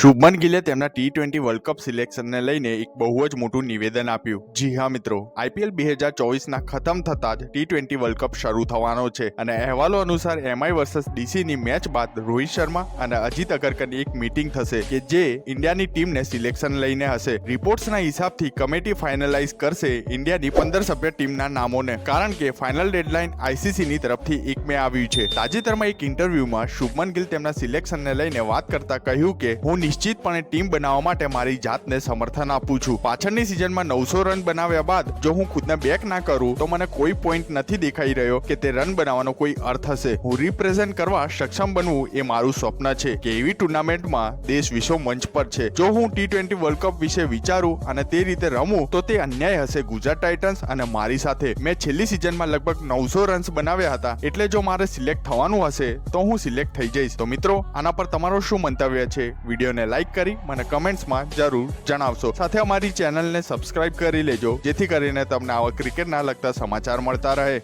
શુભમન ગિલે તેમના T twenty world cup સિલેક્શનને લઈને એક બહુ જ મોટું નિવેદન આપ્યું. જી હા, મિત્રો. આઈપીએલ બે હજાર ચોવીસના ખતમ થતા જ ટી ટ્વેન્ટી વર્લ્ડ કપ શરૂ થવાનો છે અને અહેવાલો અનુસાર એમઆઈ વર્સસ ડીસીની મેચ બાદ રોહિત શર્મા અને અજીત અગરકરની એક મીટિંગ થશે કે જે ઇન્ડિયાની ટીમને સિલેક્શન લઈને હશે. રિપોર્ટ્સના હિસાબથી કમિટી ફાઇનલાઇઝ કરશે ઇન્ડિયાની પંદર સભ્ય ટીમના નામોને, કારણ કે ફાઇનલ ડેડલાઇન આઈસીસીની તરફથી એક મે આવ્યું છે. તાજેતરમાં એક ઇન્ટરવ્યુમાં શુભમન ગિલ તેમના સિલેક્શનને લઈને વાત કરતા કહ્યું કે, હું નિશ્ચિતપણે ટીમ બનાવવા માટે મારી જાતને સમર્થન આપું છું. પાછળની સિઝનમાં નવસો રન બનાવ્યા બાદ જો હું ખુદને બેક ના કરું, તો મને કોઈ પોઈન્ટ નથી દેખાઈ રહ્યો કે તે રન બનાવવાનો કોઈ અર્થ હશે. હું રિપ્રેઝેન્ટ કરવા સક્ષમ બનવું એ મારું સ્વપ્ન છે કે એવી ટુર્નામેન્ટમાં દેશ વિશ્વ મંચ પર છે. જો હું ટી ટ્વેન્ટી વર્લ્ડ કપ વિશે વિચારું અને તે રીતે રમું, તો તે અન્યાય હશે ગુજરાત ટાઇટન્સ અને મારી સાથે. મેં છેલ્લી સિઝનમાં લગભગ નવસો રન્સ બનાવ્યા હતા. એટલે જો મારે સિલેક્ટ થવાનું હશે, તો હું સિલેક્ટ થઈ જઈશ. તો મિત્રો, આના પર તમારો શું મંતવ્ય છે? વિડીયોને લાઈક કરી મને કમેન્ટ્સમાં જરૂર જણાવશો. સાથે અમારી ચેનલને સબસ્ક્રાઇબ કરી લેજો, જેથી કરીને તમને આવા ક્રિકેટના લગતા સમાચાર મળતા રહે.